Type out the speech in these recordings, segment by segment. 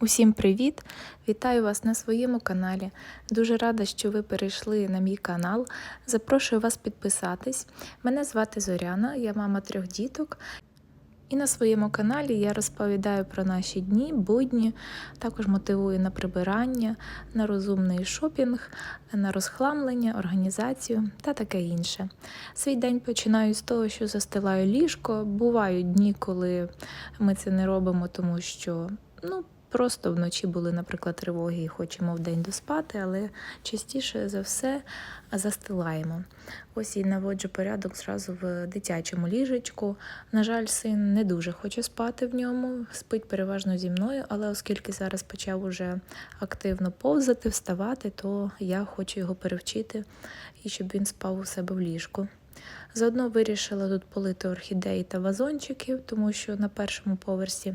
Усім привіт! Вітаю вас на своєму каналі. Дуже рада, що ви перейшли на мій канал. Запрошую вас підписатись. Мене звати Зоряна, я мама трьох діток. І на своєму каналі я розповідаю про наші дні, будні, також мотивую на прибирання, на розумний шопінг, на розхламлення, організацію та таке інше. Свій день починаю з того, що застилаю ліжко. Бувають дні, коли ми це не робимо, тому що ну, просто вночі були, наприклад, тривоги і хочемо вдень доспати, але частіше за все застилаємо. Ось і наводжу порядок зразу в дитячому ліжечку. На жаль, син не дуже хоче спати в ньому, спить переважно зі мною, але оскільки зараз почав уже активно повзати, вставати, то я хочу його перевчити і щоб він спав у себе в ліжку. Заодно вирішила тут полити орхідеї та вазончиків, тому що на першому поверсі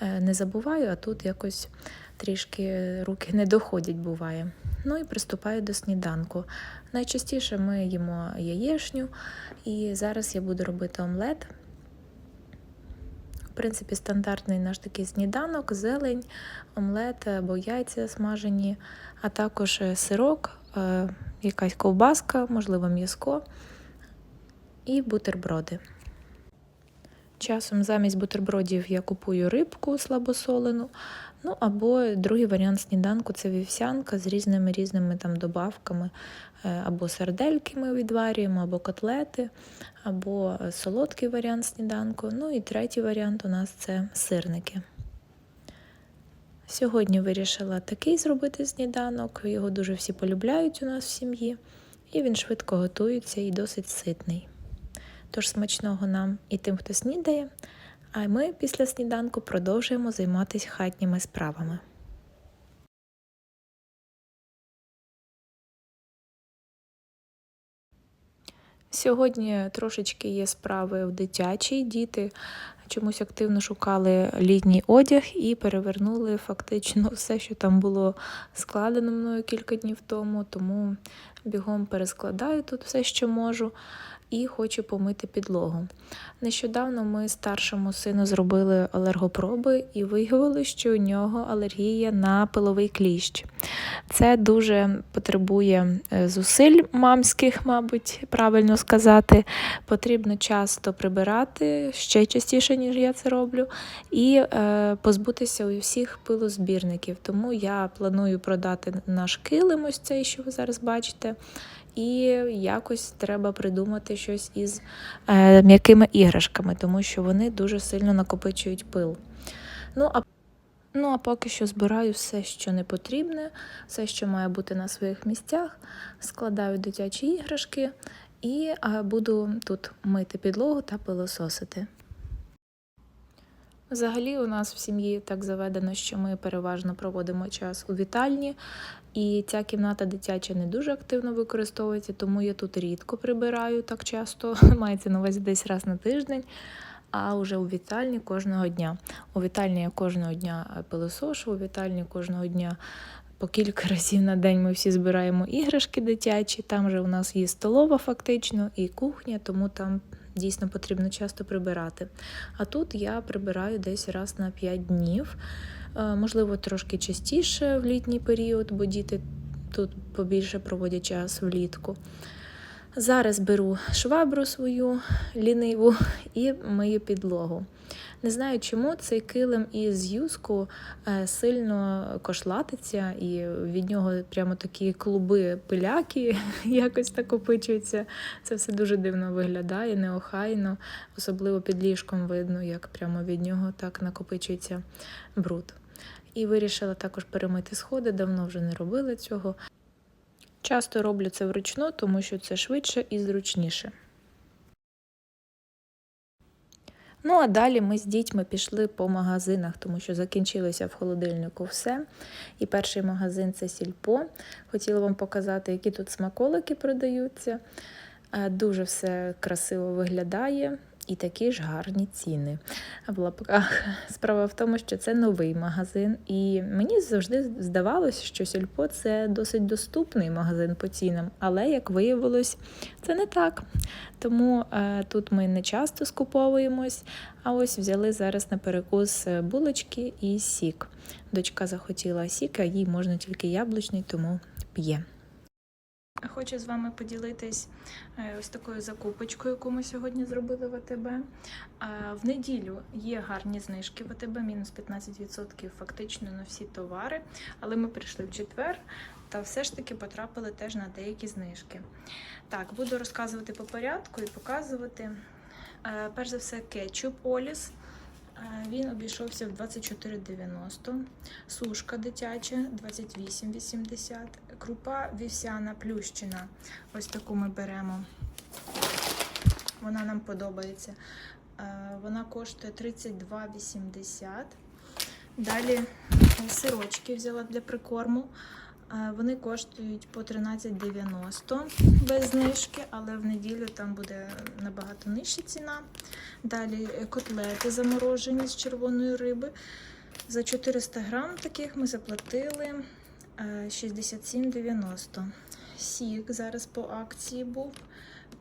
е, не забуваю, а тут якось трішки руки не доходять, буває. Ну і приступаю до сніданку. Найчастіше ми їмо яєшню, і зараз я буду робити омлет. В принципі, стандартний наш такий сніданок, зелень, омлет або яйця смажені, а також сирок, е, якась ковбаска, можливо, м'язко і бутерброди. Часом замість бутербродів я купую рибку слабосолену. Ну або другий варіант сніданку це вівсянка з різними різними там добавками, е, або сардельки ми відварюємо, або котлети, або солодкий варіант сніданку. Ну і третій варіант у нас це сирники. Сьогодні вирішила такий зробити сніданок, його дуже всі полюбляють у нас в сім'ї, і він швидко готується і досить ситний. Тож смачного нам і тим, хто снідає, а ми після сніданку продовжуємо займатися хатніми справами. Сьогодні трошечки є справи в дитячій. Діти чомусь активно шукали літній одяг і перевернули фактично все, що там було складено мною кілька днів тому, тому бігом перескладаю тут все, що можу і хочу помити підлогу. Нещодавно ми старшому сину зробили алергопроби і виявили, що у нього алергія на пиловий кліщ. Це дуже потребує е, зусиль мамських, мабуть, правильно сказати. Потрібно часто прибирати ще частіше, ніж я це роблю, і е, позбутися у всіх пилозбірників. Тому я планую продати наш килим, ось цей, що ви зараз бачите. І якось треба придумати щось із е, м'якими іграшками, тому що вони дуже сильно накопичують пил. Ну, а Ну, а поки що збираю все, що не потрібне, все, що має бути на своїх місцях, складаю дитячі іграшки і буду тут мити підлогу та пилососити. Взагалі, у нас в сім'ї так заведено, що ми переважно проводимо час у вітальні, і ця кімната дитяча не дуже активно використовується, тому я тут рідко прибираю так часто, мається на увазі десь раз на тиждень. А вже у вітальні кожного дня. У вітальні я кожного дня пилосошу, у вітальні кожного дня по кілька разів на день ми всі збираємо іграшки дитячі. Там же у нас є столова, фактично, і кухня, тому там дійсно потрібно часто прибирати. А тут я прибираю десь раз на 5 днів, е, можливо, трошки частіше в літній період, бо діти тут побільше проводять час влітку. Зараз беру швабру свою ліниву і мию підлогу. Не знаю, чому цей килим із юску е, сильно кошлатиться, і від нього прямо такі клуби пиляки якось накопичуються. Це все дуже дивно виглядає, неохайно, особливо під ліжком видно, як прямо від нього так накопичується бруд. І вирішила також перемити сходи, давно вже не робила цього. Часто роблю це вручну, тому що це швидше і зручніше. Ну, а далі ми з дітьми пішли по магазинах, тому що закінчилося в холодильнику все. І перший магазин це сільпо. Хотіла вам показати, які тут смаколики продаються. Дуже все красиво виглядає. І такі ж гарні ціни. В лапках справа в тому, що це новий магазин, і мені завжди здавалося, що сільпо це досить доступний магазин по цінам, але як виявилось, це не так. Тому е, тут ми не часто скуповуємось, а ось взяли зараз на перекус е, булочки і сік. Дочка захотіла сік, а їй можна тільки яблучний, тому п'є. Хочу з вами поділитись е, ось такою закупочкою, яку ми сьогодні зробили в АТБ. Е, В неділю є гарні знижки в АТБ, мінус 15% фактично на всі товари. Але ми прийшли в четвер та все ж таки потрапили теж на деякі знижки. Так, буду розказувати по порядку і показувати. Е, Перш за все, кетчуп Оліс. Він обійшовся в 24,90, сушка дитяча 28,80, крупа вівсяна плющина. Ось таку ми беремо. Вона нам подобається. Вона коштує 32,80. Далі сирочки взяла для прикорму. Е, Вони коштують по 13,90 без знижки, але в неділю там буде набагато нижча ціна. Далі е, котлети заморожені з червоної риби. За 400 грам таких ми заплатили е, 67,90. Сік зараз по акції був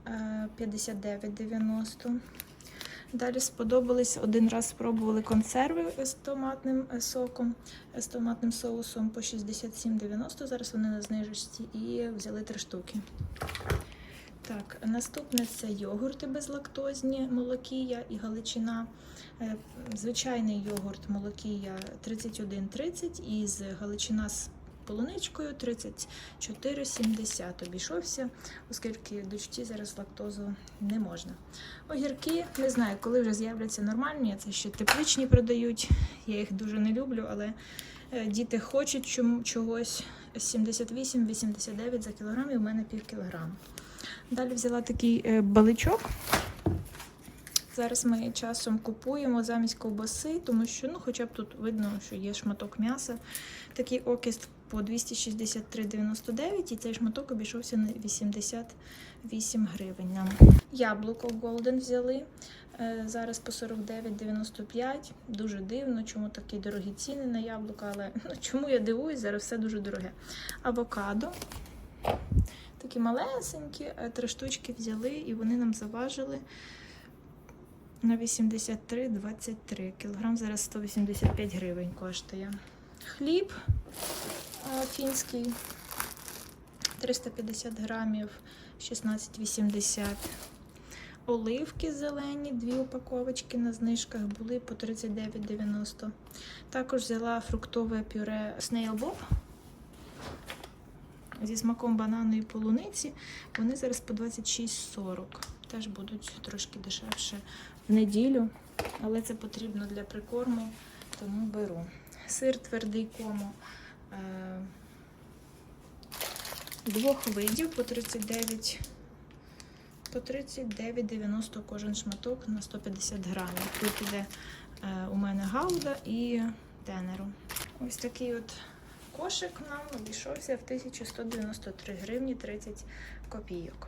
е, 59,90. Далі сподобались один раз спробували консерви з томатним е, соком, е, з томатним соусом по 67,90. Зараз вони на знижечці і взяли три штуки. Так, наступне це йогурти безлактозні, молокія і галичина. Е, Звичайний йогурт молокія 31,30 і з галичина з полуничкою 34,70 обійшовся, оскільки дочці зараз лактозу не можна. Огірки, не знаю, коли вже з'являться нормальні, це ще тепличні продають. Я їх дуже не люблю, але е, діти хочуть чогось 78-89 за кілограм, і в мене пів кілограма. Далі взяла такий е, баличок. Зараз ми часом купуємо замість ковбаси, тому що ну, хоча б тут видно, що є шматок м'яса. Такий окіст по 263,99 і цей шматок обійшовся на 88 гривень. нам. Яблуко Golden взяли. е, Зараз по 49,95. Дуже дивно, чому такі дорогі ціни на яблука, але ну, чому я дивуюсь, зараз все дуже дороге. Авокадо. Такі малесенькі, е, три штучки взяли, і вони нам заважили на 83,23 кілограм. Зараз 185 гривень коштує. Хліб фінський 350 грамів 16,80. Оливки зелені, дві упаковочки на знижках були по 39,90. Також взяла фруктове пюре Snail Bob зі смаком банану і полуниці. Вони зараз по 26,40. Теж будуть трошки дешевше в неділю, але це потрібно для прикорму, тому беру. Сир твердий кому е, двох видів по 39 по 39,90 кожен шматок на 150 грамів. Тут іде е, у мене гауда і тенеру. Ось такий от кошик нам обійшовся в 1193 гривні 30 копійок.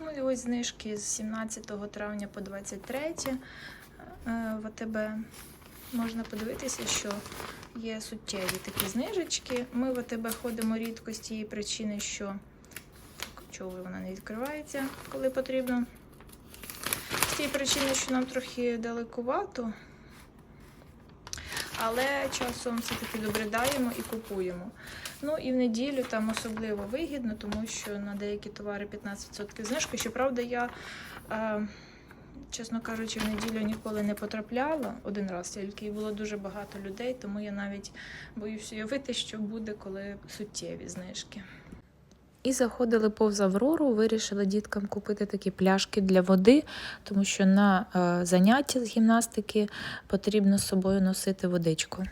Ну і ось знижки з 17 травня по 23 е, в АТБ. Можна подивитися, що є суттєві такі знижечки. Ми в АТБ ходимо рідко з тієї причини, що так, чого вона не відкривається, коли потрібно. З тієї причини, що нам трохи далекувато. Але часом все-таки добридаємо і купуємо. Ну і в неділю там особливо вигідно, тому що на деякі товари 15% знижки. Щоправда, я, е, чесно кажучи, в неділю ніколи не потрапляла один раз тільки було дуже багато людей, тому я навіть боюсь уявити, що буде, коли суттєві знижки. І заходили повз Аврору, вирішили діткам купити такі пляшки для води, тому що на е, заняття з гімнастики потрібно з собою носити водичку.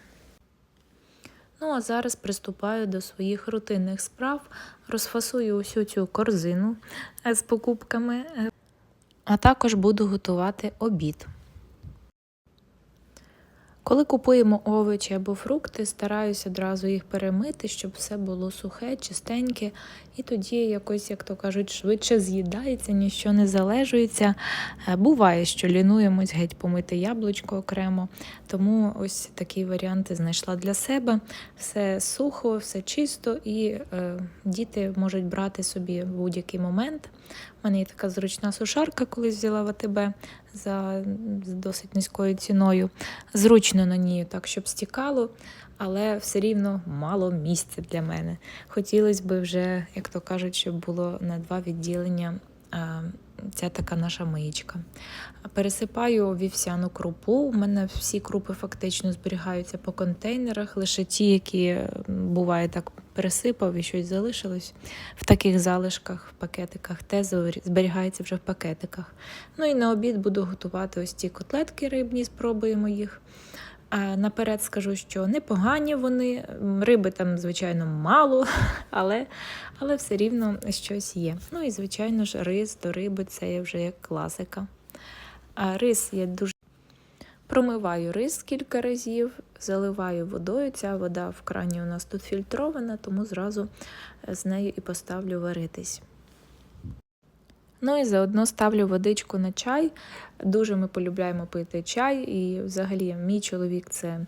Ну, а зараз приступаю до своїх рутинних справ, розфасую усю цю корзину е, з покупками, а також буду готувати обід. Коли купуємо овочі або фрукти, стараюся одразу їх перемити, щоб все було сухе, чистеньке, і тоді якось, як то кажуть, швидше з'їдається, ніщо не залежується. Е, Буває, що лінуємось геть помити яблучко окремо, тому ось такі варіанти знайшла для себе. Все сухо, все чисто, і е, діти можуть брати собі в будь-який момент. Мене є така зручна сушарка, колись взяла в АТБ за досить низькою ціною. Зручно на ній, так, щоб стікало, але все рівно мало місця для мене. Хотілося б вже, як то кажуть, щоб було на два відділення ця така наша миєчка. Пересипаю вівсяну крупу. У мене всі крупи фактично зберігаються по контейнерах, лише ті, які буває так пересипав і щось залишилось в таких залишках, в пакетиках, те зберігається вже в пакетиках. Ну і на обід буду готувати ось ці котлетки рибні, спробуємо їх. Наперед скажу, що непогані вони, риби там, звичайно, мало, але, але все рівно щось є. Ну і, звичайно ж, рис до риби це вже як класика. А рис я дуже промиваю рис кілька разів, заливаю водою. Ця вода в крані у нас тут фільтрована, тому зразу з нею і поставлю варитись. Ну і заодно ставлю водичку на чай. Дуже ми полюбляємо пити чай, і взагалі мій чоловік це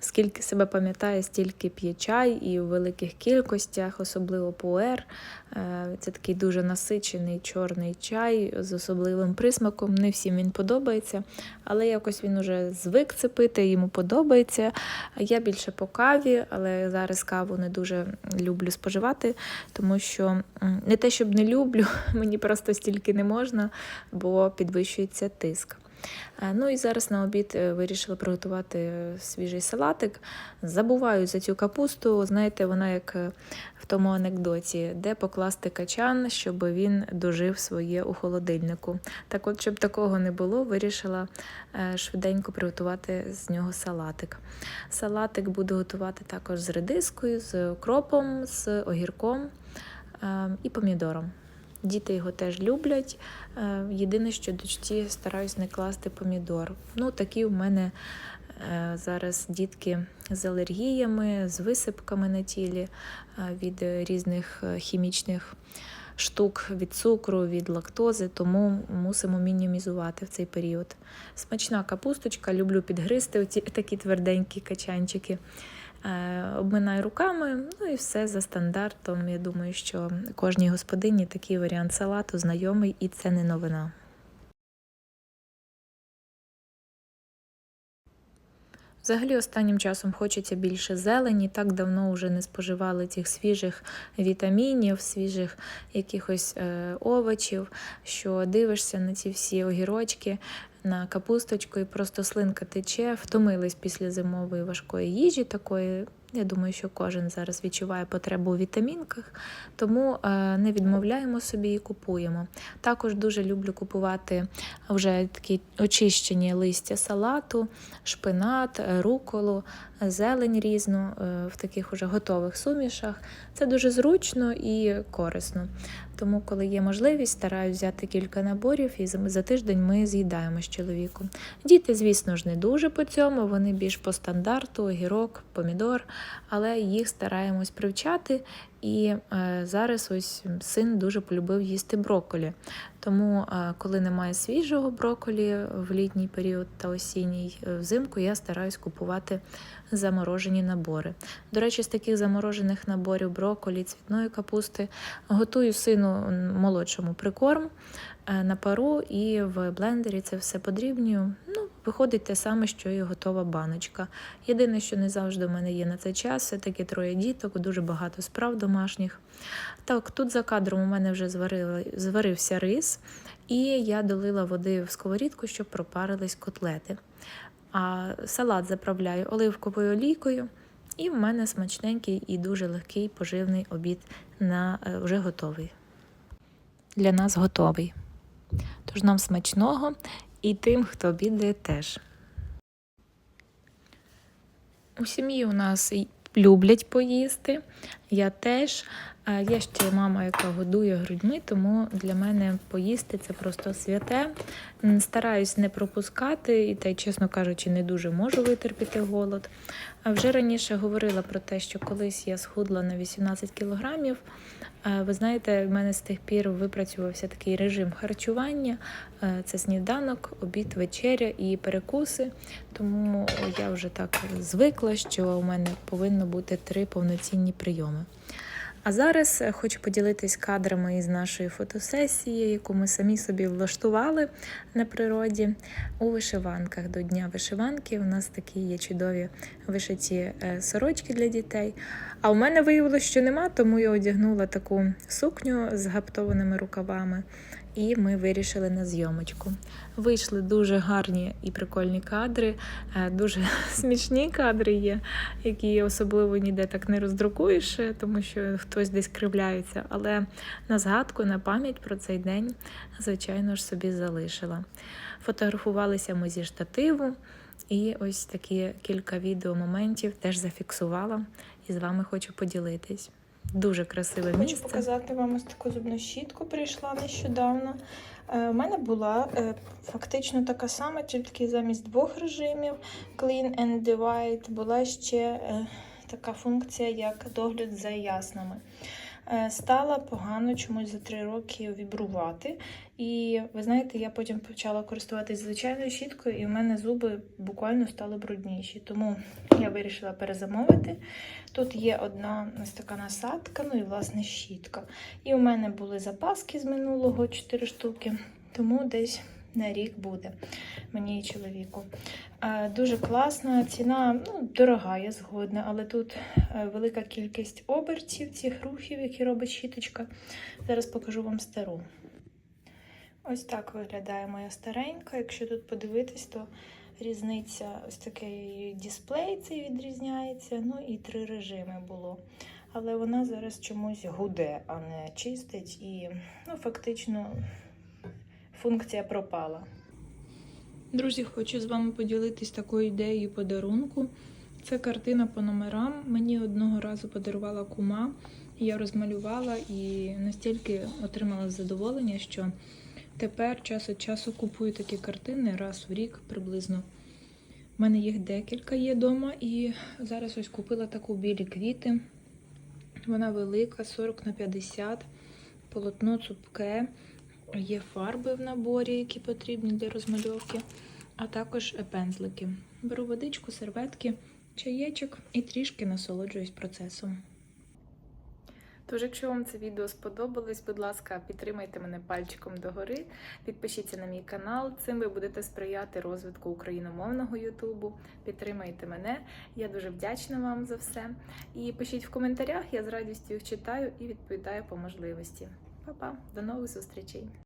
скільки себе пам'ятає, стільки п'є чай і у великих кількостях, особливо пуер. Е, Це такий дуже насичений чорний чай з особливим присмаком. Не всім він подобається, але якось він уже звик це пити, йому подобається. Я більше по каві, але зараз каву не дуже люблю споживати, тому що не те, щоб не люблю, мені просто стільки не можна, бо підвищується тиск. Е, Ну і зараз на обід е, вирішила приготувати е, свіжий салатик. Забуваю за цю капусту. Знаєте, вона як в тому анекдоті, де покласти качан, щоб він дожив своє у холодильнику. Так от, щоб такого не було, вирішила швиденько приготувати з нього салатик. Салатик буду готувати також з редискою, з укропом, з огірком е, і помідором. Діти його теж люблять. Е, Єдине, що дочці стараюсь не класти помідор. Ну, такі у мене е, зараз дітки з алергіями, з висипками на тілі е, від різних хімічних штук, від цукру, від лактози, тому мусимо мінімізувати в цей період. Смачна капусточка, люблю підгризти оці такі тверденькі качанчики. Е, Обминаю руками, ну і все за стандартом. Я думаю, що кожній господині такий варіант салату знайомий, і це не новина. Взагалі, останнім часом хочеться більше зелені. Так давно вже не споживали цих свіжих вітамінів, свіжих якихось е, овочів, що дивишся на ці всі огірочки, на капусточку і просто слинка тече, втомились після зимової важкої їжі такої. Я думаю, що кожен зараз відчуває потребу у вітамінках, тому е, не відмовляємо собі і купуємо. Також дуже люблю купувати вже такі очищені листя салату, шпинат, руколу, зелень різну е, в таких уже готових сумішах. Це дуже зручно і корисно. Тому, коли є можливість, стараюсь взяти кілька наборів, і за тиждень ми з'їдаємо з чоловіком. Діти, звісно ж, не дуже по цьому, вони більш по стандарту, огірок, помідор, але їх стараємось привчати. І е, зараз ось син дуже полюбив їсти брокколі. Тому, е, коли немає свіжого брокколі в літній період та осінній е, взимку, я стараюсь купувати заморожені набори. До речі, з таких заморожених наборів брокколі, цвітної капусти готую сину молодшому прикорм на пару і в блендері це все подрібнюю. Ну, виходить те саме, що і готова баночка. Єдине, що не завжди в мене є на цей час, все таки троє діток, дуже багато справ домашніх. Так, тут за кадром у мене вже зварили, зварився рис, і я долила води в сковорідку, щоб пропарились котлети. А салат заправляю оливковою олійкою, і в мене смачненький і дуже легкий поживний обід на е, вже готовий. Для нас готовий. Тож нам смачного і тим, хто обідає теж. У сім'ї у нас люблять поїсти. Я теж Є ще мама, яка годує грудьми, тому для мене поїсти це просто святе. Стараюсь не пропускати, і та й, чесно кажучи, не дуже можу витерпіти голод. А вже раніше говорила про те, що колись я схудла на 18 кілограмів. Ви знаєте, в мене з тих пір випрацювався такий режим харчування: це сніданок, обід, вечеря і перекуси. Тому я вже так звикла, що у мене повинно бути три повноцінні прийоми. А зараз е, хочу поділитись кадрами із нашої фотосесії, яку ми самі собі влаштували на природі у вишиванках. До Дня вишиванки у нас такі є чудові вишиті е, сорочки для дітей. А у мене виявилося, що нема, тому я одягнула таку сукню з гаптованими рукавами. І ми вирішили на зйомочку. Вийшли дуже гарні і прикольні кадри, е, дуже смішні кадри є, які особливо ніде так не роздрукуєш, е, тому що хтось десь кривляється. Але на згадку, на пам'ять про цей день, звичайно ж, собі залишила. Фотографувалися ми зі штативу, і ось такі кілька відеомоментів теж зафіксувала і з вами хочу поділитись. Дуже красиве Хочу показати вам ось таку зубну щітку, прийшла нещодавно. Е, У мене була е, фактично така сама, тільки замість двох режимів Clean and Divide була ще е, така функція, як догляд за яснами. Е, Стала погано чомусь за три роки вібрувати. І ви знаєте, я потім почала користуватись звичайною щіткою, і в мене зуби буквально стали брудніші. Тому я вирішила перезамовити. Тут є одна ось така насадка, ну і власне щітка. І у мене були запаски з минулого 4 штуки, тому десь на рік буде мені і чоловіку. Е, Дуже класна ціна, ну, дорога, я згодна, але тут е, велика кількість обертів цих рухів, які робить щіточка. Зараз покажу вам стару. Ось так виглядає моя старенька. Якщо тут подивитись, то різниця ось такий дисплей цей відрізняється. Ну і три режими було. Але вона зараз чомусь гуде, а не чистить. І ну, фактично функція пропала. Друзі, хочу з вами поділитись такою ідеєю подарунку. Це картина по номерам. Мені одного разу подарувала кума. Я розмалювала і настільки отримала задоволення, що тепер час від часу купую такі картини раз в рік приблизно. У мене їх декілька є вдома, і зараз ось купила таку білі квіти. Вона велика, 40 на 50, полотно цупке. Є фарби в наборі, які потрібні для розмальовки, а також пензлики. Беру водичку, серветки, чаєчок і трішки насолоджуюсь процесом. Тож, якщо вам це відео сподобалось, будь ласка, підтримайте мене пальчиком догори, підпишіться на мій канал. Цим ви будете сприяти розвитку україномовного Ютубу. Підтримайте мене. Я дуже вдячна вам за все. І пишіть в коментарях, я з радістю їх читаю і відповідаю по можливості. Па-па, до нових зустрічей!